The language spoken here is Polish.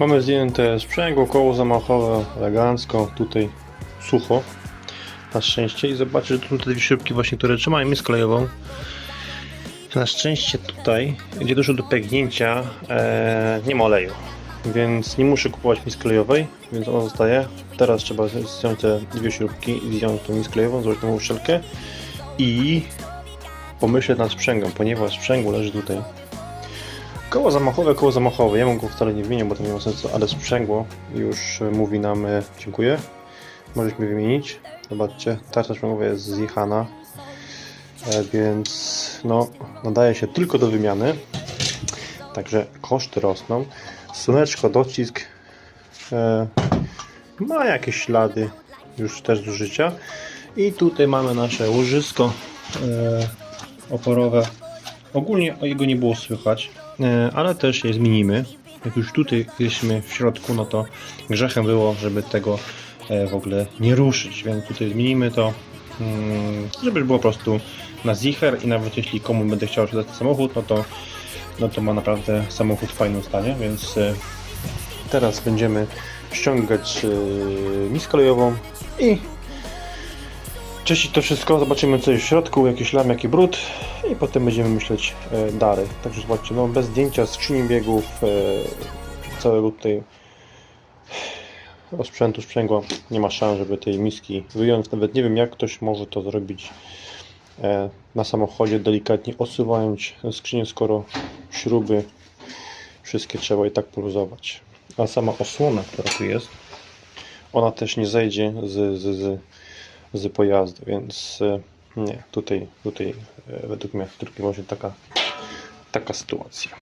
Mamy zdjęte sprzęgło, koło zamachowe, elegancko, tutaj sucho. Na szczęście i zobaczcie, że tu są te dwie śrubki właśnie, które trzymają miskę kolejową. Na szczęście tutaj, gdzie doszło do pęknięcia, e, nie ma oleju. Więc nie muszę kupować miski klejowej, więc ona zostaje. Teraz trzeba zdjąć te dwie śrubki i zdjąć tą miskę klejową, złożyć tą uszczelkę i pomyśleć nad sprzęgłem, ponieważ sprzęgło leży tutaj. Koło zamachowe, koło zamachowe. Ja mu go wcale nie wymienię, bo to nie ma sensu, ale sprzęgło już e, mówi nam e, dziękuję. Możemy wymienić. Zobaczcie, tarcza sprzęgłowa jest zjechana, e, więc no, nadaje się tylko do wymiany. Także koszty rosną. Słoneczko, docisk e, ma jakieś ślady już też zużycia. I tutaj mamy nasze łożysko e, oporowe. Ogólnie jego nie było słychać, ale też je zmienimy. Jak już tutaj jesteśmy w środku, no to grzechem było, żeby tego e, w ogóle nie ruszyć, więc tutaj zmienimy to, mm, żeby było po prostu na zicher i nawet jeśli komu będę chciał sprzedać samochód, no to, no to ma naprawdę samochód w fajnym stanie, więc e, teraz będziemy ściągać e, miskę kolejową i czyścić to wszystko, zobaczymy co jest w środku, jakiś lam, jaki brud i potem będziemy myśleć e, dalej. Także zobaczcie, no bez zdjęcia skrzyni biegów, e, całego tutaj osprzętu, sprzęgła, nie ma szans, żeby tej miski wyjąć. Nawet nie wiem jak ktoś może to zrobić e, na samochodzie, delikatnie osuwając skrzynię, skoro śruby wszystkie trzeba i tak poluzować. A sama osłona, która tu jest, ona też nie zejdzie z, z, z, z pojazdu, więc e, nie, tutaj, tutaj e, według mnie w drugim właśnie taka, taka sytuacja.